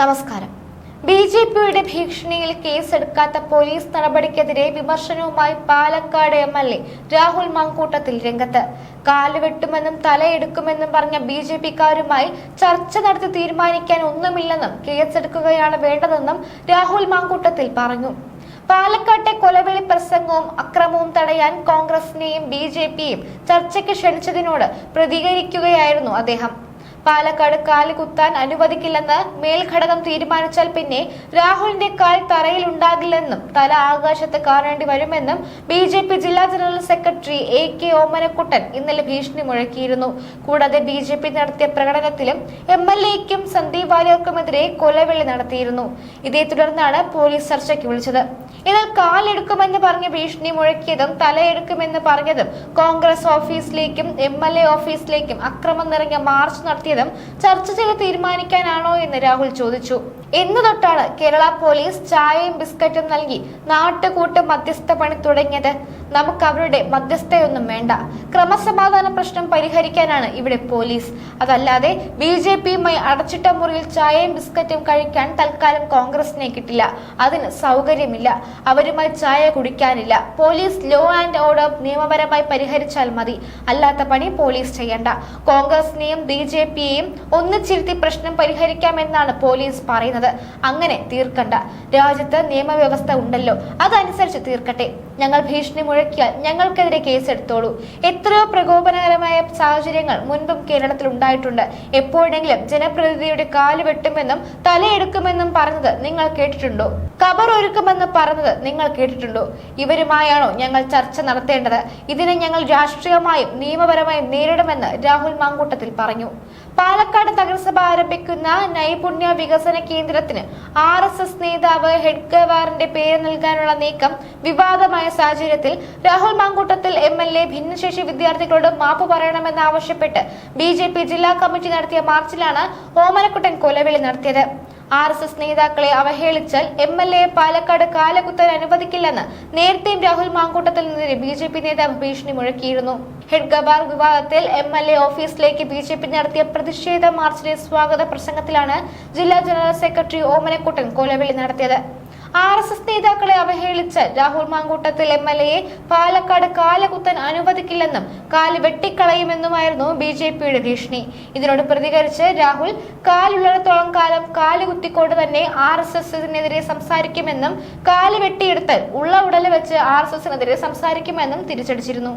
നമസ്കാരം. B J പിയുടെ ഭീഷണിയിൽ കേസെടുക്കാത്ത police നടപടിക്കെതിരെ വിമർശനവുമായി Palakkad M L A Rahul Mamkootathil രംഗത്ത്. കാലുവെട്ടുമെന്നും തലയെടുക്കുമെന്നും പറഞ്ഞ ബി ജെ പിക്കാരുമായി ചർച്ച നടത്തി തീരുമാനിക്കാൻ ഒന്നുമില്ലെന്നും കേസെടുക്കുകയാണ് വേണ്ടതെന്നും രാഹുൽ മാങ്കൂട്ടത്തിൽ പറഞ്ഞു. പാലക്കാട്ടെ കൊലവിളി പ്രസംഗവും അക്രമവും തടയാൻ കോൺഗ്രസിനെയും ബി ജെ പിയും ചർച്ചയ്ക്ക് ക്ഷണിച്ചതിനോട് പ്രതികരിക്കുകയായിരുന്നു അദ്ദേഹം. പാലക്കാട് കാൽ കുത്താൻ അനുവദിക്കില്ലെന്ന് മേൽഘടകം തീരുമാനിച്ചാൽ പിന്നെ രാഹുലിന്റെ കാൽ തറയിൽ ഉണ്ടാകില്ലെന്നും തല ആകാശത്ത് കാണേണ്ടി വരുമെന്നും ബി ജെ പി ജില്ലാ general secretary A K Omanakuttan ഇന്നലെ ഭീഷണി മുഴക്കിയിരുന്നു. കൂടാതെ ബി ജെ പി നടത്തിയ പ്രകടനത്തിലും എം എൽ എക്കും സന്ദീപ് വാര്യർക്കുമെതിരെ കൊലവിളി നടത്തിയിരുന്നു. ഇതേ തുടർന്നാണ് പോലീസ് ചർച്ചയ്ക്ക് വിളിച്ചത്. എന്നാൽ കാലെടുക്കുമെന്ന് പറഞ്ഞ് ഭീഷണി മുഴക്കിയതും തലയെടുക്കുമെന്ന് പറഞ്ഞതും കോൺഗ്രസ് ഓഫീസിലേക്കും എം എൽ എ ഓഫീസിലേക്കും അക്രമം നിറഞ്ഞ മാർച്ച് നടത്തിയതും ചർച്ച ചെയ്ത് തീരുമാനിക്കാനാണോ എന്ന് രാഹുൽ ചോദിച്ചു. എന്ന് തൊട്ടാണ് കേരള പോലീസ് ചായയും ബിസ്ക്കറ്റും നൽകി നാട്ടുകൂട്ട് മധ്യസ്ഥ പണി തുടങ്ങിയത്. നമുക്ക് അവരുടെ മധ്യസ്ഥയൊന്നും വേണ്ട. ക്രമസമാധാന പ്രശ്നം പരിഹരിക്കാനാണ് ഇവിടെ പോലീസ്. അതല്ലാതെ ബി ജെ പിയുമായി അടച്ചിട്ട മുറിയിൽ ചായയും ബിസ്ക്കറ്റും കഴിക്കാൻ തൽക്കാലം കോൺഗ്രസിനെ കിട്ടില്ല. അതിന് സൗകര്യമില്ല. അവരുമായി ചായ കുടിക്കാനില്ല. പോലീസ് ലോ ആൻഡ് ഓർഡർ നിയമപരമായി പരിഹരിച്ചാൽ മതി. അല്ലാത്ത പണി പോലീസ് ചെയ്യണ്ട. കോൺഗ്രസിനെയും ബി പിയെയും ഒന്നിച്ചിരുത്തി പ്രശ്നം പരിഹരിക്കാമെന്നാണ് പോലീസ് പറയുന്നത്. അങ്ങനെ തീർക്കണ്ട. രാജ്യത്ത് നിയമവ്യവസ്ഥ ഉണ്ടല്ലോ. അതനുസരിച്ച് തീർക്കട്ടെ. ഞങ്ങൾ ഭീഷണി മുഴക്കിയാൽ ഞങ്ങൾക്കെതിരെ കേസെടുത്തോളൂ. എത്രയോ പ്രകോപനകരമായ സാഹചര്യങ്ങൾ മുൻപും കേരളത്തിൽ ഉണ്ടായിട്ടുണ്ട്. എപ്പോഴെങ്കിലും ജനപ്രതിനിധിയുടെ കാൽ വെട്ടുമെന്നും തലയെടുക്കുമെന്നും പറഞ്ഞത് നിങ്ങൾ കേട്ടിട്ടുണ്ടോ? കബർ ഒരുക്കുമെന്ന് പറഞ്ഞത് നിങ്ങൾ കേട്ടിട്ടുണ്ടോ? ഇവരുമായാണോ ഞങ്ങൾ ചർച്ച നടത്തേണ്ടത്? ഇതിനെ ഞങ്ങൾ രാഷ്ട്രീയമായും നിയമപരമായും നേരിടുമെന്ന് രാഹുൽ മാങ്കൂട്ടത്തിൽ പറഞ്ഞു. പാലക്കാട് നഗരസഭ ആരംഭിക്കുന്ന നൈപുണ്യ വികസന കേന്ദ്രത്തിന് ആർ എസ് എസ് നേതാവ് ഹെഡ്ഗവാറിന്റെ പേര് നൽകാനുള്ള നീക്കം വിവാദമായ സാഹചര്യത്തിൽ Rahul Mamkootathil M L A ഭിന്നശേഷി വിദ്യാർത്ഥികളോട് മാപ്പ് പറയണമെന്നാവശ്യപ്പെട്ട് ബി ജെ പി ജില്ലാ കമ്മിറ്റി നടത്തിയ മാർച്ചിലാണ് ഓമനക്കുട്ടൻ കൊലവിളി നടത്തിയത് ആർ എസ് എസ് നേതാക്കളെ അവഹേളിച്ചാൽ എം എൽ എ പാലക്കാട് കാലകുത്താൻ അനുവദിക്കില്ലെന്ന് നേരത്തെയും രാഹുൽ മാങ്കൂട്ടത്തിൽ നിന്ന് ബി ജെ പി നേതാവ് ഭീഷണി മുഴക്കിയിരുന്നു. ഹെഡ്ഗബാർ വിവാദത്തിൽ എം എൽ എ ഓഫീസിലേക്ക് ബി ജെ പി നടത്തിയ പ്രതിഷേധ മാർച്ചിലെ സ്വാഗത പ്രസംഗത്തിലാണ് ജില്ലാ ജനറൽ സെക്രട്ടറി ഓമനക്കുട്ടൻ കൊലവിളി നടത്തിയത്. ആർ എസ് എസ് നേതാക്കളെ അവഹേളിച്ച് രാഹുൽ മാങ്കൂട്ടത്തിൽ എം എൽ എയെ പാലക്കാട് കാലകുത്തൻ അനുവദിക്കില്ലെന്നും കാൽ വെട്ടിക്കളയുമെന്നുമായിരുന്നു ബി ജെ പിയുടെ ഭീഷണി. ഇതിനോട് പ്രതികരിച്ച് രാഹുൽ കാലുള്ളിടത്തോളം കാലം കാൽ കുത്തിക്കൊണ്ട് തന്നെ ആർ എസ് എസിനെതിരെ സംസാരിക്കുമെന്നും കാൽ വെട്ടിയെടുത്ത് ഉള്ള ഉടൽ വെച്ച് ആർ എസ് എസിനെതിരെ സംസാരിക്കുമെന്നും തിരിച്ചടിച്ചിരുന്നു.